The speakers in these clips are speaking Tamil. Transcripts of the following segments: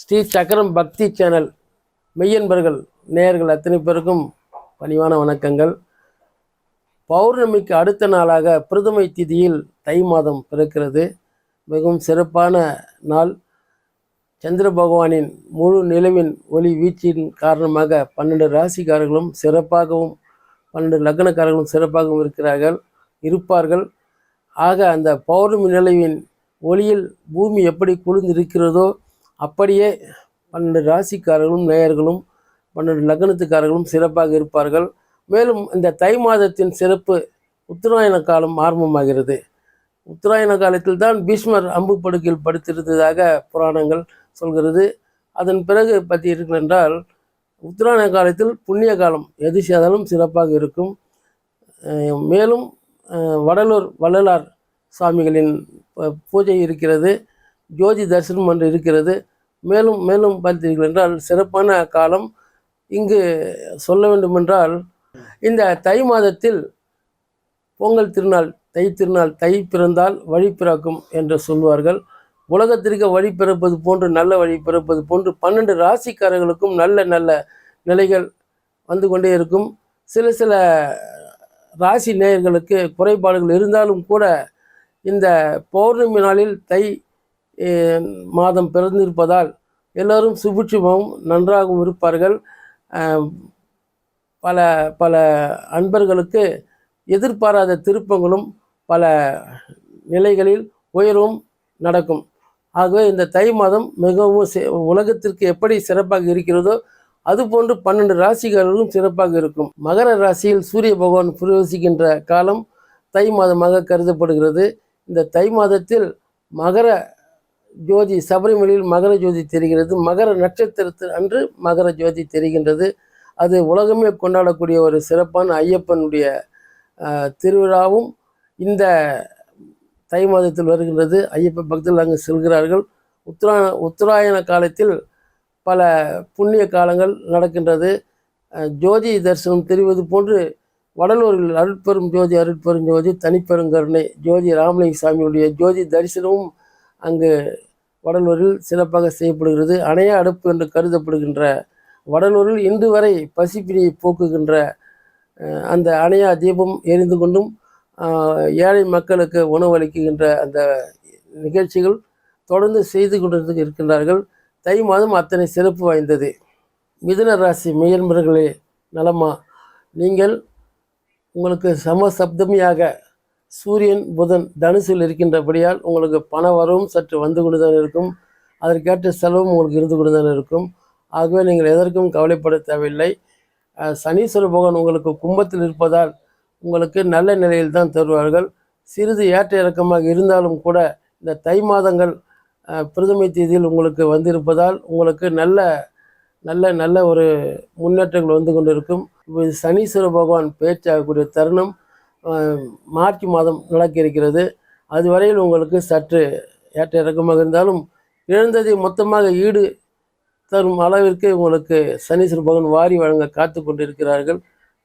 ஸ்ரீ சக்கரம் பக்தி சேனல் மெய்யன்பர்கள் நேயர்கள் அத்தனை பேருக்கும் பணிவான வணக்கங்கள். பௌர்ணமிக்கு அடுத்த நாளாக பிரதமை திதியில் தை மாதம் பிறக்கிறது. மிகவும் சிறப்பான நாள். சந்திர பகவானின் முழு நிலவின் ஒளி வீச்சின் காரணமாக பன்னெண்டு ராசிக்காரர்களும் சிறப்பாகவும் பன்னெண்டு லக்னக்காரர்களும் சிறப்பாகவும் இருக்கிறார்கள் இருப்பார்கள். ஆக அந்த பௌர்ணமி நிலவின் ஒளியில் பூமி எப்படி குளிர்ந்து இருக்கிறதோ அப்படியே பன்னெண்டு ராசிக்காரர்களும் நேயர்களும் பன்னெண்டு லக்னத்துக்காரர்களும் சிறப்பாக இருப்பார்கள். மேலும் இந்த தை மாதத்தின் சிறப்பு உத்தராயண காலம் ஆரம்பமாகிறது. உத்தராயண காலத்தில் தான் பீஷ்மர் அம்பு படுக்கையில் படுத்திருந்ததாக புராணங்கள் சொல்கிறது. அதன் பிறகு பற்றி இருக்கிறென்றால் உத்தராயண காலத்தில் புண்ணிய காலம் எது செய்தாலும் சிறப்பாக இருக்கும். மேலும் வடலூர் வள்ளலார் சுவாமிகளின் ப- பூஜை இருக்கிறது. ஜோதி தரிசனம் ஒன்று இருக்கிறது. மேலும் மேலும் பார்த்தீர்கள் என்றால் சிறப்பான காலம் இங்கு சொல்ல வேண்டுமென்றால் இந்த தை மாதத்தில் பொங்கல் திருநாள் தை திருநாள் தை பிறந்தால் வழி பிறக்கும் என்று சொல்வார்கள். உலகத்திற்கு வழி பிறப்பது போன்று நல்ல வழி பிறப்பது போன்று பன்னெண்டு ராசிக்காரர்களுக்கும் நல்ல நல்ல நிலைகள் வந்து கொண்டே இருக்கும். சில சில ராசி நேயர்களுக்கு குறைபாடுகள் இருந்தாலும் கூட இந்த பௌர்ணமி நாளில் தை மாதம் பிறந்திருப்பதால் எல்லோரும் சுபிட்சமாகவும் நன்றாகவும் இருப்பார்கள். பல பல அன்பர்களுக்கு எதிர்பாராத திருப்பங்களும் பல நிலைகளில் உயர்வும் நடக்கும். ஆகவே இந்த தை மாதம் மிகவும் உலகத்திற்கு எப்படி சிறப்பாக இருக்கிறதோ அதுபோன்று பன்னெண்டு ராசிக்காரர்களும் சிறப்பாக இருக்கும். மகர ராசியில் சூரிய பகவான் பிரவேசிக்கின்ற காலம் தை மாதமாக கருதப்படுகிறது. இந்த தை மாதத்தில் மகர ஜோதி சபரிமலையில் மகர ஜோதி தெரிகிறது. மகர நட்சத்திரத்தில் அன்று மகர ஜோதி தெரிகின்றது. அது உலகமே கொண்டாடக்கூடிய ஒரு சிறப்பான ஐயப்பனுடைய திருவிழாவும் இந்த தை மாதத்தில் வருகின்றது. ஐயப்ப பக்தர்கள் அங்கு செல்கிறார்கள். உத்தரா உத்தராயண காலத்தில் பல புண்ணிய காலங்கள் நடக்கின்றது. ஜோதி தரிசனம் தெரிவது போன்று வடலூரில் அருட்பெரும் ஜோதி அருட்பெரும் ஜோதி தனிப்பெருங்கருணை ஜோதி ராமலிங்க சாமியுடைய ஜோதி தரிசனமும் அங்கு வடலூரில் சிறப்பாக செய்யப்படுகிறது. அணைய அடுப்பு என்று கருதப்படுகின்ற வடலூரில் இன்று வரை பசிப்பினியை போக்குகின்ற அந்த அணையா தீபம் எரிந்து கொண்டும் ஏழை மக்களுக்கு உணவளிக்கின்ற அந்த நிகழ்ச்சிகள் தொடர்ந்து செய்து கொண்டு இருக்கின்றார்கள். தை மாதம் அத்தனை சிறப்பு வாய்ந்தது. மிதுன ராசி மெய்யன்பர்களே நலமா? நீங்கள் உங்களுக்கு சம சப்தமியாக சூரியன் புதன் தனுசில் இருக்கின்றபடியால் உங்களுக்கு பண வரவும் சற்று வந்து கொண்டு தான் இருக்கும். அதற்கேற்ற செலவும் உங்களுக்கு இருந்து கொண்டு தான் இருக்கும். ஆகவே நீங்கள் எதற்கும் கவலைப்பட தேவையில்லை. சனீஸ்வர பகவான் உங்களுக்கு கும்பத்தில் இருப்பதால் உங்களுக்கு நல்ல நிலையில் தான் தருவார்கள். சிறிது ஏற்ற இறக்கமாக இருந்தாலும் கூட இந்த தை மாதங்கள் பிரதமை தேதியில் உங்களுக்கு வந்திருப்பதால் உங்களுக்கு நல்ல நல்ல நல்ல ஒரு முன்னேற்றங்கள் வந்து கொண்டிருக்கும். சனீஸ்வர பகவான் பேச்சாகக்கூடிய தருணம். மார்ச் மாதம் நடக்க இருக்கிறது. அதுவரையில் உங்களுக்கு சற்று ஏற்ற இறக்கமாக இருந்தாலும் இழந்ததை மொத்தமாக ஈடு தரும் அளவிற்கு உங்களுக்கு சனீஸ்வர பகவான் வாரி வழங்க காத்து கொண்டிருக்கிறார்கள்.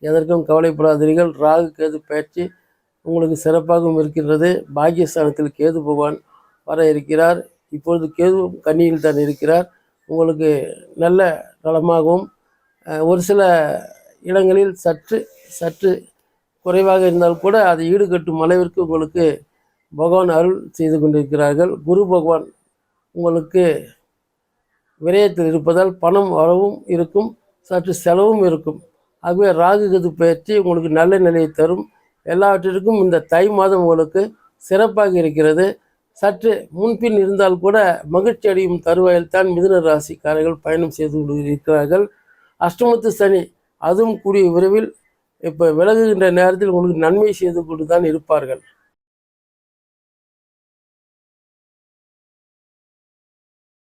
எதற்கும் கவலைப்படாதீர்கள். ராகு கேது பயிற்சி உங்களுக்கு சிறப்பாகவும் இருக்கின்றது. பாக்கியஸ்தானத்தில் கேது பகவான் வர இருக்கிறார். இப்பொழுது கேது கன்னியில் தான் இருக்கிறார். உங்களுக்கு நல்ல நலமாகவும் ஒரு சில இடங்களில் சற்று சற்று குறைவாக இருந்தால் கூட அதை ஈடுகட்டும் அளவிற்கு உங்களுக்கு பகவான் அருள் செய்து கொண்டிருக்கிறார்கள். குரு பகவான் உங்களுக்கு விரயத்தில் இருப்பதால் பணம் வரவும் இருக்கும் சற்று செலவும் இருக்கும். ஆகவே ராகு கது பயிற்சி உங்களுக்கு நல்ல நிலையை தரும். எல்லாவற்றிற்கும் இந்த தை மாதம் உங்களுக்கு சிறப்பாக இருக்கிறது. சற்று முன்பின் இருந்தால் கூட மகிழ்ச்சி அடையும் தருவாயில் தான் மிதுன ராசிக்காரர்கள் பயணம் செய்து கொண்டு இருக்கிறார்கள் அஷ்டமத்து சனி அதுவும் கூடிய விரைவில் இப்போ விலகுகின்ற நேரத்தில் உங்களுக்கு நன்மை செய்து கொண்டு தான் இருப்பார்கள்.